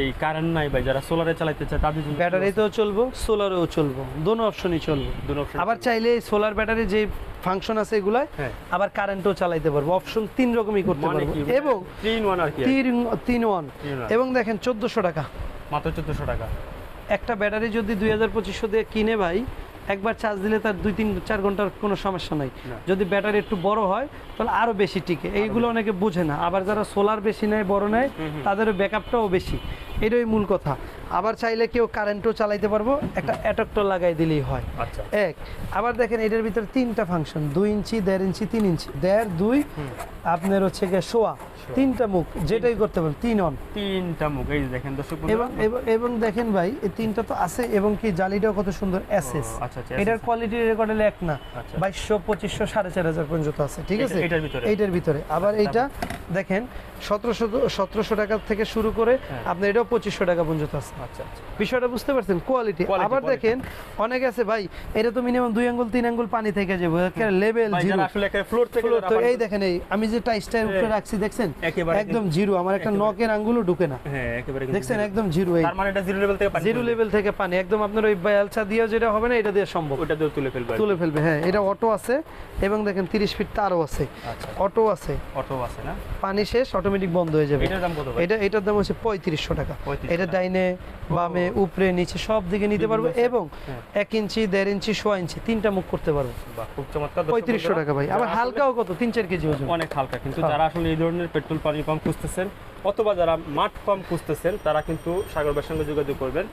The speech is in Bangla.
এই কারেন্ট নাই ভাই যারা সোলারে চালাতে চায় তাদের জন্য ব্যাটারিতেও চলবো সোলারেও চলবো দোনো অপশনই চলবো। দুটো option আবার চাইলে সোলার ব্যাটারি যে ফাংশন আছে এগুলায় হ্যাঁ। আবার কারেন্টও চালাইতে পারব অপশন তিন রকমই করতে মানে পারব। এবং থ্রি ইন ওয়ান আর কি? তিন তিন ওয়ান এবং দেখেন চোদ্দোশো টাকা। মাত্র চোদ্দশো টাকা। একটা ব্যাটারি যদি দুই হাজার পঁচিশশো দিয়ে কিনে ভাই একবার চার্জ দিলে তার দুই তিন চার ঘণ্টার কোনো সমস্যা নাই। যদি ব্যাটারি একটু বড় হয় তাহলে আরও বেশি টিকে। এইগুলো অনেকে বোঝে না। আবার যারা সোলার বেশি নেয় বড় নেয় তাদেরও ব্যাকআপটাও বেশি। এটাই মূল কথা। আবার চাইলে কেউ কারেন্টও চালাইতে পারব একটা অ্যাটক্টর লাগাই দিলেই হয়। আচ্ছা এক আবার দেখেন এটার ভিতরে তিনটা ফাংশন দুই ইঞ্চি দেড় ইঞ্চি তিন ইঞ্চি। দেড় দুই আপনার হচ্ছে গিয়ে শোয়া তিনটা মুখ যেটাই করতে পারেন তিন অন তিনটা মুখ এই দেখেন দর্শক এবং এবং- দেখেন ভাই এই তিনটা তো আছে এবং কি জালিটাও কত সুন্দর এসএস আচ্ছা, আচ্ছা, এটার কোয়ালিটি রেকর্ড এক না আচ্ছা। বাইশশো পঁচিশশো সাড়ে চার হাজার পর্যন্ত আছে ঠিক আছে? এটার ভিতরে? এইটার ভিতরে। আবার এইটা দেখেন সতেরোশো সতেরোশো টাকা থেকে শুরু করে হ্যাঁ। আপনার এটাও পঁচিশশো টাকা পর্যন্ত আছে। আচ্ছা আচ্ছা। বিষয়টা বুঝতে পারছেন? কোয়ালিটি আবার দেখেন অনেক আছে ভাই এটা তো মিনিমাম দুই আঙ্গুল তিন আঙ্গুল পানি থেকে যাবে। লেভেল জিরো এই দেখেন এই আমি যে টাইসটার উপরে রাখছি দেখছেন? একদম জিরো আমার একটা নকের আঙ্গুলও ঢুকে না। হ্যাঁ দেখছেন? একদম জিরো এই। তার মানে এটা জিরো লেভেল থেকে পানি জিরো একদম আপনার ওই বেলচা দিয়ে যেটা হবে না এটা দিয়ে সম্ভব। ওটা দিয়ে তুলে ফেলবে তুলে ফেলবে হ্যাঁ। এটা অটো আছে এবং দেখেন তিরিশ ফিট তারও আছে। আচ্ছা। অটো আছে। অটো আছে না? পানি শেষ অটোমেটিক বন্ধ হয়ে যাবে। এটা এটার দাম হচ্ছে পঁয়ত্রিশশো টাকা। এটা ডাইনে বামে উপরে নিচে সব দিকে নিতে পারব এবং হ্যাঁ। এক ইঞ্চি দেড় ইঞ্চি সোয়া ইঞ্চি তিনটা মুখ করতে পারব। খুব চমৎকার পঁয়ত্রিশশো টাকা ভাই। আবার হালকাও কত? তিন চার কেজি ওজন। অনেক হালকা কিন্তু হ্যাঁ। যারা আসলে এই ধরনের পেট্রোল পানি পাম্প খুঁজতেছেন অথবা যারা মাঠ পাম্প খুঁজতেছেন তারা কিন্তু সাগর ভাইয়ের সঙ্গে যোগাযোগ করবেন।